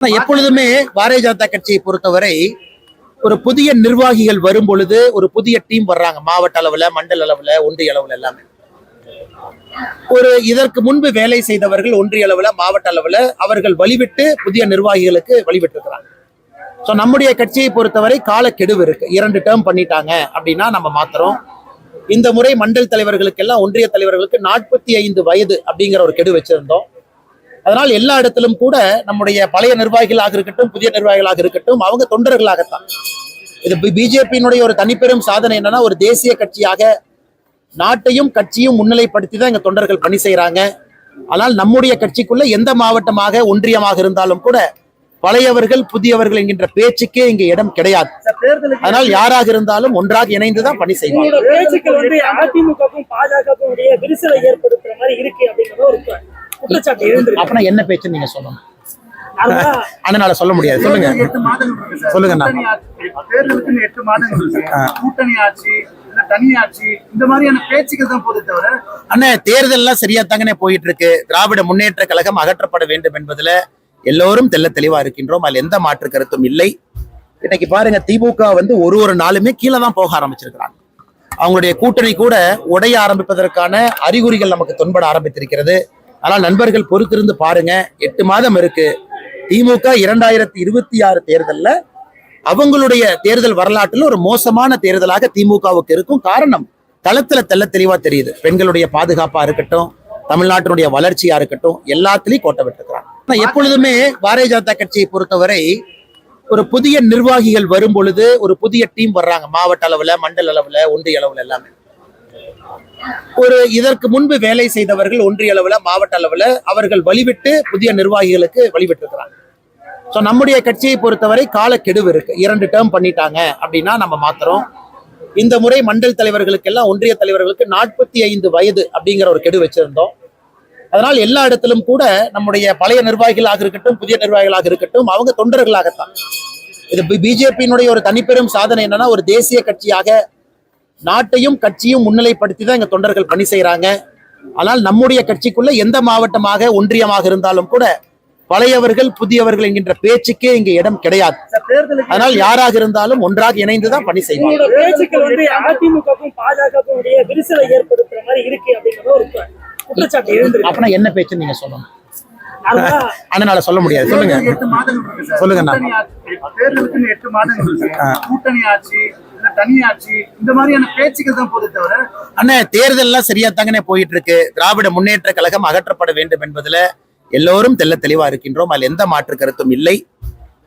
எப்பொழுதுமே பாரதிய ஜனதா கட்சியை பொறுத்தவரை ஒரு புதிய நிர்வாகிகள் வரும் பொழுது ஒரு புதிய டீம் வர்றாங்க மாவட்ட அளவுல மண்டல அளவுல ஒன்றிய அளவுல எல்லாமே. ஒரு இதற்கு முன்பு வேலை செய்தவர்கள் ஒன்றிய அளவுல மாவட்ட அளவுல அவர்கள் வழிவிட்டு புதிய நிர்வாகிகளுக்கு வழிவிட்டிருக்கிறாங்க. ஸோ நம்முடைய கட்சியை பொறுத்தவரை காலக்கெடுவு இருக்கு. இரண்டு டேர்ம் பண்ணிட்டாங்க அப்படின்னா நம்ம மாத்திரம் இந்த முறை மண்டல் தலைவர்களுக்கெல்லாம் ஒன்றிய தலைவர்களுக்கு நாற்பத்தி ஐந்து வயது அப்படிங்கிற ஒரு கெடு வச்சிருந்தோம். அதனால் எல்லா இடத்திலும் கூட நம்முடைய பழைய நிர்வாகிகளாக இருக்கட்டும் புதிய நிர்வாகிகளாக இருக்கட்டும் அவங்க தொண்டர்களாகத்தான். இது பிஜேபியினுடைய ஒரு தனிப்பெரும் சாதனை என்னன்னா ஒரு தேசிய கட்சியாக நாட்டையும் கட்சியும் முன்னிலைப்படுத்தி தான் எங்க தொண்டர்கள் பணி செய்யறாங்க ஆனால் நம்முடைய கட்சிக்குள்ள எந்த மாவட்டமாக ஒன்றியமாக இருந்தாலும் கூட பழையவர்கள் புதியவர்கள் என்கின்ற பேச்சுக்கே இங்க இடம் கிடையாது. அதனால் யாராக இருந்தாலும் ஒன்றாக இணைந்துதான் பணி செய்வாங்க. அப்படின்னா என்ன பேச்சுன்னு நீங்க சொல்லணும். அதனால சொல்ல முடியாது. சொல்லுங்க. தேர்தலுக்கு இன்னும் எட்டு மாதங்கள் கூட்டணி ஆட்சி அண்ணே தேர்தல்லாம் சரியா தாங்கனே போயிட்டு இருக்கு திராவிட முன்னேற்ற கழகம் அகற்றப்பட வேண்டும் என்பதுல எல்லோரும் தெள்ள தெளிவா இருக்கின்றோம். அதுல எந்த மாற்று கருத்தும் இல்லை. இன்னைக்கு பாருங்க திமுக வந்து ஒரு ஒரு நாளுமே கீழே தான் போக ஆரம்பிச்சிருக்கிறாங்க. அவங்களுடைய கூட்டணி கூட உடைய ஆரம்பிப்பதற்கான அறிகுறிகள் நமக்கு தொன்பட ஆரம்பித்திருக்கிறது. ஆனால் நண்பர்கள் பொறுத்திருந்து பாருங்க எட்டு மாதம் இருக்கு. திமுக இரண்டாயிரத்தி இருபத்தி ஆறு தேர்தல்ல அவங்களுடைய தேர்தல் வரலாற்றில் ஒரு மோசமான தேர்தலாக திமுகவுக்கு இருக்கும் காரணம் களத்துல தெல்ல தெளிவா தெரியுது. பெண்களுடைய பாதுகாப்பா இருக்கட்டும் தமிழ்நாட்டினுடைய வளர்ச்சியா இருக்கட்டும் எல்லாத்துலயும் கோட்டை விட்டுருக்கிறாங்க. ஆனா எப்பொழுதுமே பாரதிய ஜனதா கட்சியை பொறுத்தவரை ஒரு புதிய நிர்வாகிகள் வரும் பொழுது ஒரு புதிய டீம் வர்றாங்க. மாவட்ட அளவுல மண்டல அளவுல ஒன்றிய அளவுல எல்லாமே. ஒரு இதற்கு முன்பு வேலை செய்தவர்கள் ஒன்றிய அளவுல மாவட்ட அளவுல அவர்கள் வழிவிட்டு புதிய நிர்வாகிகளுக்கு வழிவிட்டிருக்கிறாங்க. ஸோ நம்முடைய கட்சியை பொறுத்தவரை காலக்கெடுவு இருக்கு. இரண்டு டேர்ம் பண்ணிட்டாங்க அப்படின்னா நம்ம மாத்திரம் இந்த முறை மண்டல் தலைவர்களுக்கெல்லாம் ஒன்றிய தலைவர்களுக்கு நாற்பத்தி ஐந்து வயது அப்படிங்கிற ஒரு கெடு வச்சிருந்தோம். அதனால் எல்லா இடத்திலும் கூட நம்முடைய பழைய நிர்வாகிகளாக இருக்கட்டும் புதிய நிர்வாகிகளாக இருக்கட்டும் அவங்க தொண்டர்களாகத்தான். இது பிஜேபியினுடைய ஒரு தனிப்பெரும் சாதனை என்னன்னா ஒரு தேசிய கட்சியாக நாட்டையும் கட்சியும் முன்னிலைப்படுத்தி தான் எங்க தொண்டர்கள் பணி செய்யறாங்க ஆனால் நம்முடைய கட்சிக்குள்ள எந்த மாவட்டமாக ஒன்றியமாக இருந்தாலும் கூட பழையவர்கள் புதியவர்கள் என்கின்ற பேச்சுக்கே இங்க இடம் கிடையாது. அதனால் யாராக இருந்தாலும் ஒன்றாக இணைந்து தான் பணி செய்வாங்க. அப்படின்னா என்ன பேச்சுன்னு நீங்க சொல்லணும்? அதனால சொல்ல முடியாது. சொல்லுங்க. எட்டு மாதங்கள் இருக்கு. சார். சொல்லுங்கண்ணா. கூட்டணி ஆட்சி தனி ஆட்சி இந்த மாதிரியான பேச்சுக்கள் தான் போதே தவிர அண்ணே தேர்தல்லாம் சரியா தாங்கனே போயிட்டு இருக்கு திராவிட முன்னேற்ற கழகம் அகற்றப்பட வேண்டும் என்பதுல எல்லோரும் தெல்ல தெளிவா இருக்கின்றோம். அதுல எந்த மாற்று கருத்தும் இல்லை.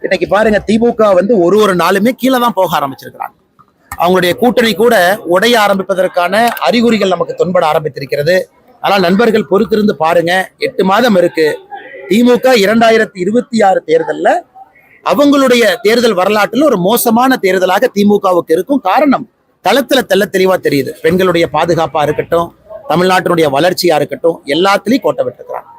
இன்னைக்கு பாருங்க திமுக வந்து ஒரு ஒரு நாளுமே கீழே தான் போக ஆரம்பிச்சிருக்கிறாங்க. அவங்களுடைய கூட்டணி கூட உடைய ஆரம்பிப்பதற்கான அறிகுறிகள் நமக்கு தொன்பட ஆரம்பித்திருக்கிறது. ஆனால் நண்பர்கள் பொறுத்திருந்து பாருங்க எட்டு மாதம் இருக்கு. திமுக இரண்டாயிரத்தி இருபத்தி ஆறு தேர்தலில் அவங்களுடைய தேர்தல் வரலாற்றில் ஒரு மோசமான தேர்தலாக திமுகவுக்கு இருக்கும் காரணம் களத்துல தெல்ல தெளிவா தெரியுது. பெண்களுடைய பாதுகாப்பா இருக்கட்டும் தமிழ்நாட்டினுடைய வளர்ச்சியா இருக்கட்டும் எல்லாத்துலயும் கோட்டை விட்டுருக்கிறாங்க.